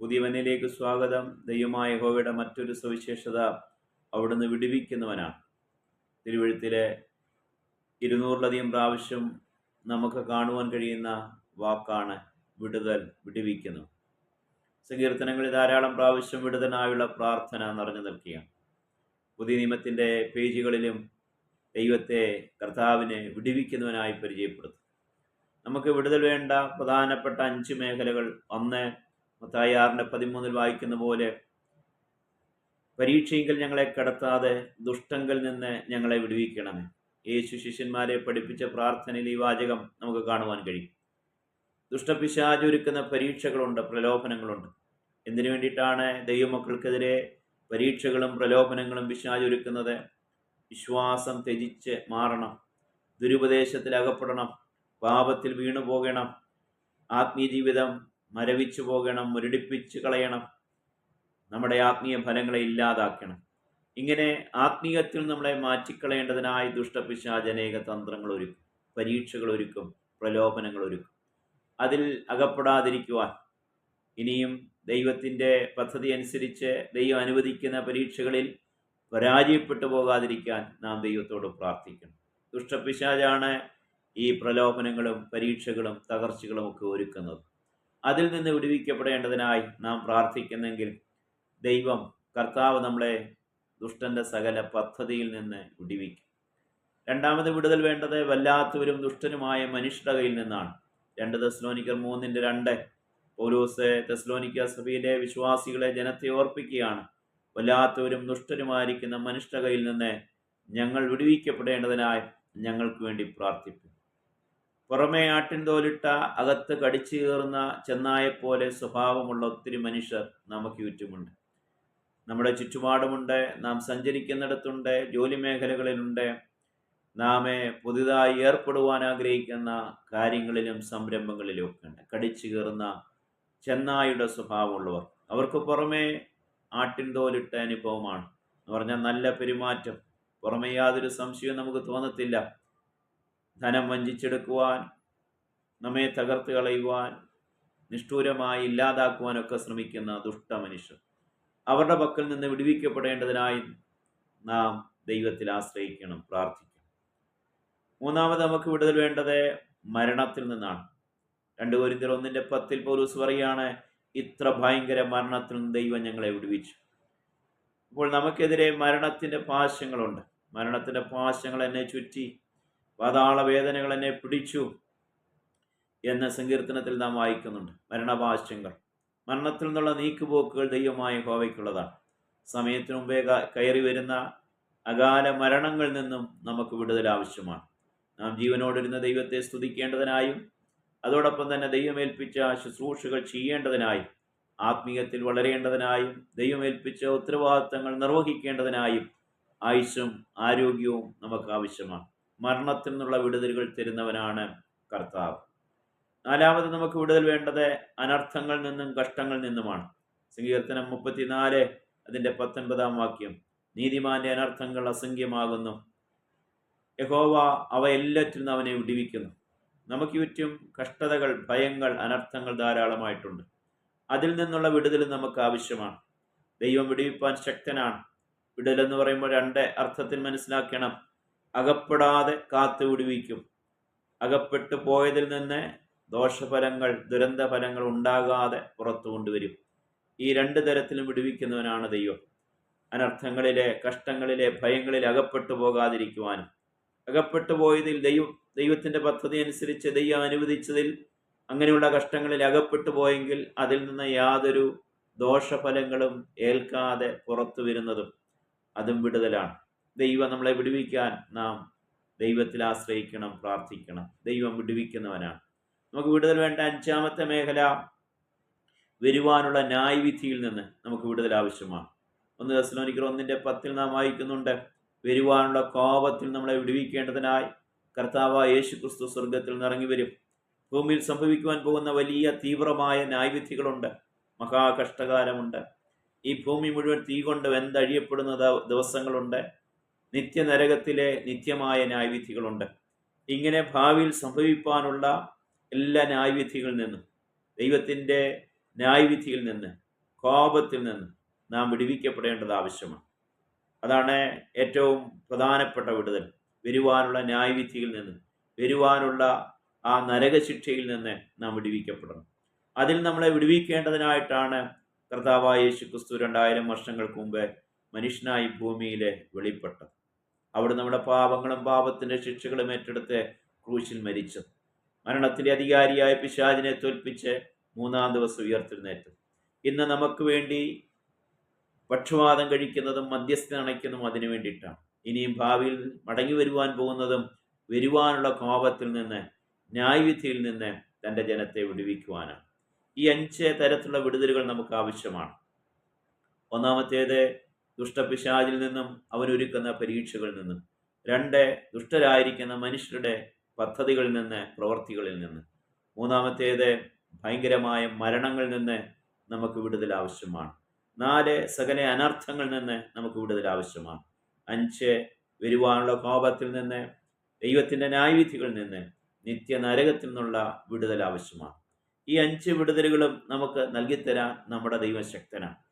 പുതിയവനിലേക്ക് സ്വാഗതം. ദൈവമായ ഹോവയുടെ മറ്റൊരു സവിശേഷത അവിടുന്ന് വിടുവിക്കുന്നവനാണ്. തിരുവഴുത്തിലെ ഇരുന്നൂറിലധികം പ്രാവശ്യം നമുക്ക് കാണുവാൻ കഴിയുന്ന വാക്കാണ് വിടുതൽ വിടുവിക്കുന്നു. സങ്കീർത്തനങ്ങളിൽ ധാരാളം പ്രാവശ്യം വിടുതനായുള്ള പ്രാർത്ഥന നിറഞ്ഞു നിൽക്കുകയാണ്. പുതിയ നിയമത്തിന്റെ പേജുകളിലും ദൈവത്തെ കർത്താവിനെ വിടുവിക്കുന്നവനായി പരിചയപ്പെടുത്തും നമുക്ക് വിടുതൽ വേണ്ട പ്രധാനപ്പെട്ട അഞ്ച് മേഖലകൾ ഒന്ന് മത്തായി ആറിന്റെ പതിമൂന്നിൽ വായിക്കുന്ന പോലെ പരീക്ഷയെങ്കിൽ ഞങ്ങളെ കടത്താതെ ദുഷ്ടങ്കിൽ നിന്ന് ഞങ്ങളെ വിടുവിക്കണമേ. യേശു ശിഷ്യന്മാരെ പഠിപ്പിച്ച പ്രാർത്ഥനയിൽ ഈ വാചകം നമുക്ക് കാണുവാൻ കഴിയും. ദുഷ്ടപിശാചൊരുക്കുന്ന പരീക്ഷകളുണ്ട് പ്രലോഭനങ്ങളുണ്ട്. എന്തിനു വേണ്ടിയിട്ടാണ് ദൈവമക്കൾക്കെതിരെ പരീക്ഷകളും പ്രലോഭനങ്ങളും പിശാചൊരുക്കുന്നത് വിശ്വാസം ത്യജിച്ച് മാറണം ദുരുപദേശത്തിൽ അകപ്പെടണം പാപത്തിൽ വീണു പോകണം ആത്മീയ ജീവിതം മരവിച്ചു പോകണം മുരടിപ്പിച്ച് കളയണം. നമ്മുടെ ആത്മീയ ഫലങ്ങളെ ഇല്ലാതാക്കണം. ഇങ്ങനെ ആത്മീയത്തിൽ നമ്മളെ മാറ്റിക്കളയേണ്ടതിനായി ദുഷ്ടപിശാജനേക തന്ത്രങ്ങൾ ഒരുക്കും. പരീക്ഷകൾ ഒരുക്കും പ്രലോഭനങ്ങൾ ഒരുക്കും. അതിൽ അകപ്പെടാതിരിക്കുവാൻ ഇനിയും ദൈവത്തിന്റെ പദ്ധതി അനുസരിച്ച് ദൈവം അനുവദിക്കുന്ന പരീക്ഷകളിൽ പരാജയപ്പെട്ടു പോകാതിരിക്കാൻ നാം ദൈവത്തോട് പ്രാർത്ഥിക്കണം. ദുഷ്ടപിശാജാണ് ഈ പ്രലോഭനങ്ങളും പരീക്ഷകളും തകർച്ചകളും ഒക്കെ ഒരുക്കുന്നത്. അതിൽ നിന്ന് വിടുവിക്കപ്പെടേണ്ടതിനായി നാം പ്രാർത്ഥിക്കുന്നെങ്കിൽ ദൈവം കർത്താവ് നമ്മളെ ദുഷ്ടന്റെ സകല പദ്ധതിയിൽ നിന്ന് വിടുവിക്കും. രണ്ടാമത് വിടുതൽ വേണ്ടത് വല്ലാത്തവരും ദുഷ്ടനുമായ മനുഷ്യരുടെ കയ്യിൽ നിന്നാണ്. രണ്ട് തെസ്ലോനിക്കർ മൂന്നിന്റെ രണ്ട് പൗലോസ് തെസ്ലോനിക്ക സഭയിലെ വിശ്വാസികളെ ജനത്തെ ഓർപ്പിക്കുകയാണ്. വല്ലാത്തവരും ദുഷ്ടനുമായിരിക്കുന്ന മനുഷ്യരുടെ കയ്യിൽ നിന്ന് ഞങ്ങൾ വിടുവിക്കപ്പെടേണ്ടതിനായി ഞങ്ങൾക്ക് വേണ്ടി പ്രാർത്ഥിക്കും പുറമേ ആട്ടിൻ തോലിട്ട അകത്ത് കടിച്ചു കയറുന്ന ചെന്നായെപ്പോലെ സ്വഭാവമുള്ള ഒത്തിരി മനുഷ്യർ നമുക്ക് ചുറ്റുമുണ്ട്. നമ്മുടെ ചുറ്റുപാടുമുണ്ട് നാം സഞ്ചരിക്കുന്നിടത്തുണ്ട് ജോലി മേഖലകളിലുണ്ട് നാമെ പുതുതായി ഏർപ്പെടുവാൻ ആഗ്രഹിക്കുന്ന കാര്യങ്ങളിലും സംരംഭങ്ങളിലും ഒക്കെ ഉണ്ട് കടിച്ചു കയറുന്ന ചെന്നായുടെ സ്വഭാവമുള്ളവർ. അവർക്ക് പുറമേ ആട്ടിൻതോലിട്ട അനുഭവമാണ്. എന്ന് പറഞ്ഞാൽ നല്ല പെരുമാറ്റം. പുറമേ യാതൊരു സംശയവും നമുക്ക് തോന്നത്തില്ല. ധനം വഞ്ചിച്ചെടുക്കുവാൻ നമ്മെ തകർത്ത് കളയുവാൻ നിഷ്ഠൂരമായി ഇല്ലാതാക്കുവാനൊക്കെ ശ്രമിക്കുന്ന ദുഷ്ട മനുഷ്യർ. അവരുടെ പക്കൽ നിന്ന് വിടുവിക്കപ്പെടേണ്ടതിനായി നാം ദൈവത്തിൽ ആശ്രയിക്കണം പ്രാർത്ഥിക്കണം. മൂന്നാമത് നമുക്ക് വിടുതൽ വേണ്ടത് മരണത്തിൽ നിന്നാണ്. രണ്ട് കോരിന്തർ ഒന്നിന്റെ പത്തിൽ പോലീസ് പറയുകയാണ് ഇത്ര ഭയങ്കര മരണത്തിൽ നിന്ന് ദൈവം ഞങ്ങളെ വിടുവിച്ചു. അപ്പോൾ നമുക്കെതിരെ മരണത്തിന്റെ പാശങ്ങളുണ്ട്. മരണത്തിന്റെ പാശങ്ങൾ എന്നെ ചുറ്റി പാതാള വേദനകൾ എന്നെ പിടിച്ചു എന്ന സങ്കീർത്തനത്തിൽ നാം വായിക്കുന്നുണ്ട്. മരണപാശങ്ങൾ മരണത്തിൽ നിന്നുള്ള നീക്കുപോക്കുകൾ ദൈവമായ ഹോവയ്ക്കുള്ളതാണ് സമയത്തിനു മുമ്പേ കയറി വരുന്ന അകാല മരണങ്ങളിൽ നിന്നും നമുക്ക് വിടുതൽ ആവശ്യമാണ്. നാം ജീവനോടിരുന്ന ദൈവത്തെ സ്തുതിക്കേണ്ടതിനായും അതോടൊപ്പം തന്നെ ദൈവമേൽപ്പിച്ച ശുശ്രൂഷകൾ ചെയ്യേണ്ടതിനായും ആത്മീയത്തിൽ വളരേണ്ടതിനായും ദൈവമേൽപ്പിച്ച ഉത്തരവാദിത്തങ്ങൾ നിർവഹിക്കേണ്ടതിനായും ആയുസ്സും ആരോഗ്യവും നമുക്ക് ആവശ്യമാണ്. മരണത്തിൽ നിന്നുള്ള വിടുതലുകൾ തരുന്നവനാണ് കർത്താവ്. നാലാമത് നമുക്ക് വിടുതൽ വേണ്ടത് അനർത്ഥങ്ങളിൽ നിന്നും കഷ്ടങ്ങളിൽ നിന്നുമാണ്. സങ്കീർത്തനം മുപ്പത്തിനാല് അതിന്റെ പത്തൊൻപതാം വാക്യം. നീതിമാന്റെ അനർത്ഥങ്ങൾ അസംഖ്യമാകുന്നു. യഹോവ അവ എല്ലാറ്റിൽ അവനെ വിടിവിക്കുന്നു. നമുക്ക് ചുറ്റും കഷ്ടതകൾ ഭയങ്ങൾ അനർത്ഥങ്ങൾ ധാരാളമായിട്ടുണ്ട്. അതിൽ നിന്നുള്ള വിടുതൽ നമുക്ക് ആവശ്യമാണ്. ദൈവം വിടിവിപ്പാൻ ശക്തനാണ്. വിടുതൽ എന്ന് പറയുമ്പോൾ രണ്ട് അർത്ഥത്തിൽ മനസ്സിലാക്കണം. അകപ്പെടാതെ കാത്തു വിടുവിക്കും അകപ്പെട്ടു പോയതിൽ നിന്ന് ദോഷഫലങ്ങൾ ദുരന്തഫലങ്ങൾ ഉണ്ടാകാതെ പുറത്തു കൊണ്ടുവരും. ഈ രണ്ട് തരത്തിലും വിടുവിക്കുന്നവനാണ് ദൈവം. അനർത്ഥങ്ങളിലെ കഷ്ടങ്ങളിലെ ഭയങ്ങളിൽ അകപ്പെട്ടു പോകാതിരിക്കുവാനും. അകപ്പെട്ടു പോയതിൽ ദൈവം ദൈവത്തിന്റെ പദ്ധതി അനുസരിച്ച് ദൈവം അനുവദിച്ചതിൽ അങ്ങനെയുള്ള കഷ്ടങ്ങളിൽ അകപ്പെട്ടു പോയെങ്കിൽ അതിൽ നിന്ന് യാതൊരു ദോഷഫലങ്ങളും ഏൽക്കാതെ പുറത്തു വരുന്നതും അതും വിടുതലാണ്. ദൈവം നമ്മളെ വിടുവിക്കാൻ നാം ദൈവത്തിൽ ആശ്രയിക്കണം പ്രാർത്ഥിക്കണം. ദൈവം വിടുവിക്കുന്നവനാണ്. നമുക്ക് വിടുതൽ വേണ്ട. അഞ്ചാമത്തെ മേഖല വരുവാനുള്ള ന്യായവിധിയിൽ നിന്ന് നമുക്ക് വിടുതൽ ആവശ്യമാണ്. ഒന്ന് ദശലോനിക്കർ ഒന്നിന്റെ പത്തിൽ നാം വായിക്കുന്നുണ്ട് വരുവാനുള്ള കോപത്തിൽ നമ്മളെ വിടുവിക്കേണ്ടതിനായി കർത്താവ് യേശു ക്രിസ്തു സ്വർഗത്തിൽ നിറങ്ങി വരും. ഭൂമിയിൽ സംഭവിക്കുവാൻ പോകുന്ന വലിയ തീവ്രമായ ന്യായവിധികളുണ്ട്. മഹാകഷ്ടകാലമുണ്ട്. ഈ ഭൂമി മുഴുവൻ തീ കൊണ്ട് വെന്തഴിയപ്പെടുന്ന ദിവസങ്ങളുണ്ട്. നിത്യനരകത്തിലെ നിത്യമായ ന്യായവിധികളുണ്ട്. ഇങ്ങനെ ഭാവിയിൽ സംഭവിപ്പാനുള്ള എല്ലാ ന്യായവിധികളിൽ നിന്നും ദൈവത്തിന്റെ ന്യായവിധിയിൽ നിന്ന് കോപത്തിൽ നിന്ന് നാം വിടുവിക്കപ്പെടേണ്ടത് ആവശ്യമാണ്. അതാണ് ഏറ്റവും പ്രധാനപ്പെട്ട വിടുതൽ. വരുവാനുള്ള ന്യായവിധിയിൽ നിന്ന് വരുവാനുള്ള ആ നരകശിക്ഷയിൽ നിന്ന് നാം വിടുവിക്കപ്പെടണം. അതിൽ നമ്മളെ വിടുവിക്കേണ്ടതിനായിട്ടാണ് കർത്താവായ യേശു ക്രിസ്തു രണ്ടായിരം വർഷങ്ങൾക്ക് മുമ്പ് മനുഷ്യനായി ഭൂമിയിലെ വെളിപ്പെട്ടത്. അവിടെ നമ്മുടെ പാപങ്ങളും പാപത്തിന്റെ ശിക്ഷകളും ഏറ്റെടുത്ത് ക്രൂശിൽ മരിച്ചു. മരണത്തിന്റെ അധികാരിയായ പിശാചിനെ തോൽപ്പിച്ച് മൂന്നാം ദിവസം ഉയർത്തിരുന്നേറ്റു ഇന്ന് നമുക്ക് വേണ്ടി പക്ഷവാതം കഴിക്കുന്നതും മധ്യസ്ഥ അണയ്ക്കുന്നതും അതിനു വേണ്ടിയിട്ടാണ്. ഇനിയും ഭാവിയിൽ മടങ്ങി വരുവാൻ പോകുന്നതും വരുവാനുള്ള കോപത്തിൽ നിന്ന് ന്യായവിധിയിൽ നിന്ന് തന്റെ ജനത്തെ വിടുവിക്കുവാനാണ്. ഈ അഞ്ച് തരത്തിലുള്ള വിടുതലുകൾ നമുക്ക് ആവശ്യമാണ്. ഒന്നാമത്തേത് ദുഷ്ടപിശാചിൽ നിന്നും അവനൊരുക്കുന്ന പരീക്ഷകളിൽ നിന്നും രണ്ട് ദുഷ്ടരായിരിക്കുന്ന മനുഷ്യരുടെ പദ്ധതികളിൽ നിന്ന് പ്രവർത്തികളിൽ നിന്ന്. മൂന്നാമത്തേത് ഭയങ്കരമായ മരണങ്ങളിൽ നിന്ന് നമുക്ക് വിടുതൽ ആവശ്യമാണ്. നാല് സകല അനർത്ഥങ്ങളിൽ നിന്ന് നമുക്ക് വിടുതൽ ആവശ്യമാണ്. അഞ്ച് വരുവാനുള്ള കോപത്തിൽ നിന്ന് ദൈവത്തിന്റെ ന്യായവിധികളിൽ നിന്ന് നിത്യ നരകത്തിൽ നിന്നുള്ള വിടുതൽ ആവശ്യമാണ്. ഈ അഞ്ച് വിടുതലുകളും നമുക്ക് നൽകിത്തരാൻ നമ്മുടെ ദൈവം ശക്തനാണ്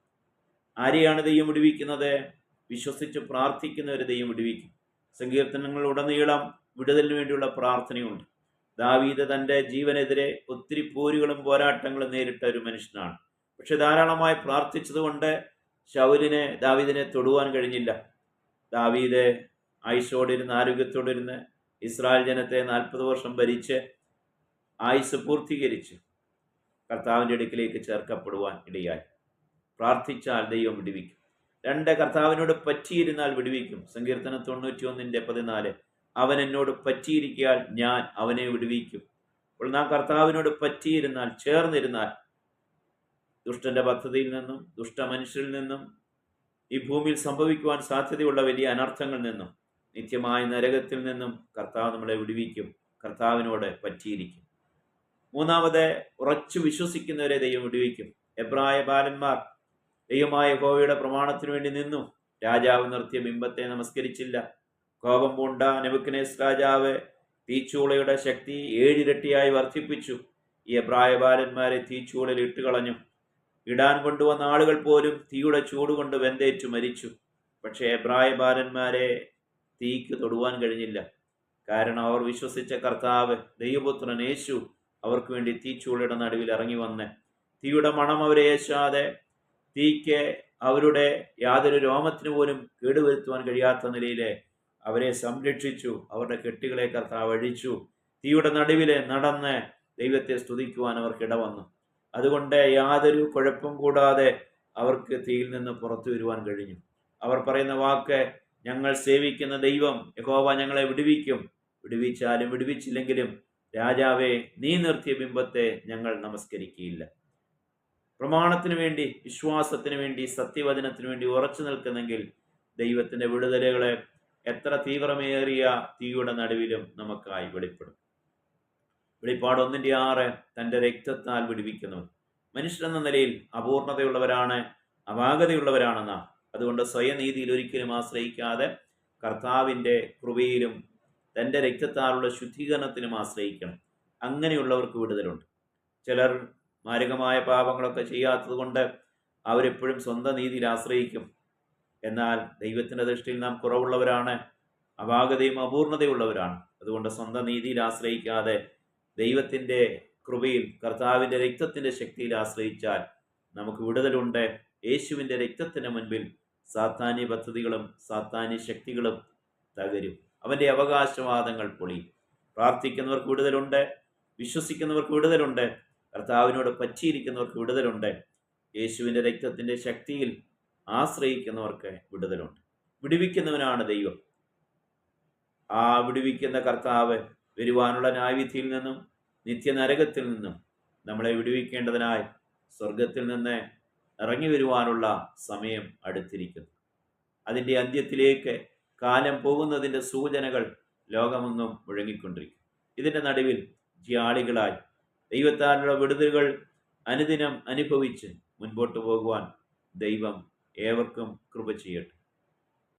ആരെയാണ് ദൈവം വിടുവിക്കുന്നത്? വിശ്വസിച്ച് പ്രാർത്ഥിക്കുന്നവരെ ദൈവം വിടുവിക്കും. സങ്കീർത്തനങ്ങളുടനീളം വിടുതലിന് വേണ്ടിയുള്ള പ്രാർത്ഥനയുണ്ട്. ദാവീദ് തന്റെ ജീവനെതിരെ ഒത്തിരി പോരുകളും പോരാട്ടങ്ങളും നേരിട്ട ഒരു മനുഷ്യനാണ്. പക്ഷെ ധാരാളമായി പ്രാർത്ഥിച്ചതുകൊണ്ട് ശൗലിനെ ദാവീദിനെ തൊടുവാൻ കഴിഞ്ഞില്ല. ദാവീദ് ആയുഷോടിരുന്ന് ആരോഗ്യത്തോടിരുന്ന് ഇസ്രായേൽ ജനത്തെ നാൽപ്പത് വർഷം ഭരിച്ച് ആയുസ് പൂർത്തീകരിച്ച് കർത്താവിന്റെ അടുക്കിലേക്ക് ചേർക്കപ്പെടുവാൻ ഇടയായി. പ്രാർത്ഥിച്ചാൽ ദൈവം വിടുവിക്കും. രണ്ട് കർത്താവിനോട് പറ്റിയിരുന്നാൽ വിടുവിക്കും. സങ്കീർത്തനം തൊണ്ണൂറ്റി ഒന്നിന്റെ പതിനാല്. അവൻ എന്നോട് പറ്റിയിരിക്കാൻ ഞാൻ അവനെ വിടുവിക്കും. അപ്പോൾ നാം കർത്താവിനോട് പറ്റിയിരുന്നാൽ ചേർന്നിരുന്നാൽ ദുഷ്ടന്റെ പദ്ധതിയിൽ നിന്നും ദുഷ്ടമനുഷ്യരിൽ നിന്നും ഈ ഭൂമിയിൽ സംഭവിക്കുവാൻ സാധ്യതയുള്ള വലിയ അനർത്ഥങ്ങളിൽ നിന്നും നിത്യമായ നരകത്തിൽ നിന്നും കർത്താവ് നമ്മളെ വിടുവിക്കും. കർത്താവിനോട് പറ്റിയിരിക്കും. മൂന്നാമത് ഉറച്ചു വിശ്വസിക്കുന്നവരെ ദൈവം വിടുവിക്കും. എബ്രായ ബാലന്മാർ ദൈവമായ യഹോവയുടെ പ്രമാണത്തിനു വേണ്ടി നിന്നു രാജാവ് നിർത്തിയ ബിംബത്തെ നമസ്കരിച്ചില്ല. കോപം പൂണ്ട നെബുക്കനേസ് രാജാവ് തീച്ചൂളയുടെ ശക്തി ഏഴിരട്ടിയായി വർദ്ധിപ്പിച്ചു. ഈ എബ്രായ ബാലന്മാരെ തീച്ചൂളയിൽ ഇട്ടുകളഞ്ഞു. ഇടാൻ കൊണ്ടുവന്ന ആളുകൾ പോലും തീയുടെ ചൂടുകൊണ്ട് വെന്തേറ്റു മരിച്ചു. പക്ഷേ എബ്രായ ബാലന്മാരെ തീക്ക് തൊടുവാൻ കഴിഞ്ഞില്ല. കാരണം അവർ വിശ്വസിച്ച കർത്താവ് ദൈവപുത്രൻ യേശു അവർക്ക് വേണ്ടി തീച്ചൂളയുടെ നടുവിൽ ഇറങ്ങി വന്ന് തീയുടെ മണം അവരെ ഏശാതെ തീക്ക് അവരുടെ യാതൊരു രോമത്തിന് പോലും കേടുവരുത്തുവാൻ കഴിയാത്ത നിലയിൽ അവരെ സംരക്ഷിച്ചു. അവരുടെ കെട്ടുകളെ കർത്താവ് അഴിച്ചു. തീയുടെ നടുവിലെ നടന്ന് ദൈവത്തെ സ്തുതിക്കുവാൻ അവർക്ക് ഇടവന്നു. അതുകൊണ്ട് യാതൊരു കുഴപ്പം കൂടാതെ അവർക്ക് തീയിൽ നിന്ന് പുറത്തു വരുവാൻ കഴിഞ്ഞു. അവർ പറയുന്ന വാക്ക് ഞങ്ങൾ സേവിക്കുന്ന ദൈവം യഹോവ ഞങ്ങളെ വിടുവിക്കും. വിടുവിച്ചാലും വിടുവിച്ചില്ലെങ്കിലും രാജാവെ നീ നിർത്തിയ ബിംബത്തെ ഞങ്ങൾ നമസ്കരിക്കുകയില്ല. പ്രമാണത്തിന് വേണ്ടി വിശ്വാസത്തിന് വേണ്ടി സത്യവചനത്തിന് വേണ്ടി ഉറച്ചു നിൽക്കുന്നെങ്കിൽ ദൈവത്തിന്റെ വിടുതലുകളെ എത്ര തീവ്രമേറിയ തീയുടെ നടുവിലും നമുക്കായി വെളിപ്പെടും. വെളിപ്പാട് ഒന്നിന്റെ ആറ് തന്റെ രക്തത്താൽ വിടുവിക്കുന്നു. മനുഷ്യരെന്ന നിലയിൽ അപൂർണതയുള്ളവരാണ് അപാകതയുള്ളവരാണെന്ന. അതുകൊണ്ട് സ്വയനീതിയിൽ ഒരിക്കലും ആശ്രയിക്കാതെ കർത്താവിന്റെ കൃപയിലും തന്റെ രക്തത്താലുള്ള ശുദ്ധീകരണത്തിലും ആശ്രയിക്കണം. അങ്ങനെയുള്ളവർക്ക് വിടുതലുണ്ട്. ചിലർ മാരകമായ പാപങ്ങളൊക്കെ ചെയ്യാത്തത് കൊണ്ട് അവരെപ്പോഴും സ്വന്തം നീതിയിൽ ആശ്രയിക്കും. എന്നാൽ ദൈവത്തിന്റെ ദൃഷ്ടിയിൽ നാം കുറവുള്ളവരാണ് അപാകതയും അപൂർണതയുള്ളവരാണ്. അതുകൊണ്ട് സ്വന്തം നീതിയിൽ ആശ്രയിക്കാതെ ദൈവത്തിന്റെ കൃപയിൽ കർത്താവിന്റെ രക്തത്തിന്റെ ശക്തിയിൽ ആശ്രയിച്ചാൽ നമുക്ക് വിടുതലുണ്ട്. യേശുവിന്റെ രക്തത്തിന് മുൻപിൽ സാത്താന്യ പദ്ധതികളും സാത്താന്യ ശക്തികളും തകരും. അവന്റെ അവകാശവാദങ്ങൾ പൊളി. പ്രാർത്ഥിക്കുന്നവർക്ക് വിടുതലുണ്ട് വിശ്വസിക്കുന്നവർക്ക് വിടുതലുണ്ട്. കർത്താവിനോട് പറ്റിയിരിക്കുന്നവർക്ക് വിടുതലുണ്ട്. യേശുവിന്റെ രക്തത്തിന്റെ ശക്തിയിൽ ആശ്രയിക്കുന്നവർക്ക് വിടുതലുണ്ട്. വിടുവിക്കുന്നവനാണ് ദൈവം. ആ വിടുവിക്കുന്ന കർത്താവ് വരുവാനുള്ള ന്യായവിധിയിൽ നിന്നും നിത്യനരകത്തിൽ നിന്നും നമ്മളെ വിടുവിക്കേണ്ടതിനായി സ്വർഗത്തിൽ നിന്ന് ഇറങ്ങി വരുവാനുള്ള സമയം അടുത്തിരിക്കുന്നു. അതിന്റെ അന്ത്യത്തിലേക്ക് കാലം പോകുന്നതിന്റെ സൂചനകൾ ലോകമെങ്ങും മുഴങ്ങിക്കൊണ്ടിരിക്കും ഇതിന്റെ നടുവിൽ ജിയാളികളായി ദൈവത്താലുള്ള വിടുതലുകൾ അനുദിനം അനുഭവിച്ച് മുൻപോട്ട് പോകുവാൻ ദൈവം ഏവർക്കും കൃപ ചെയ്യട്ടെ.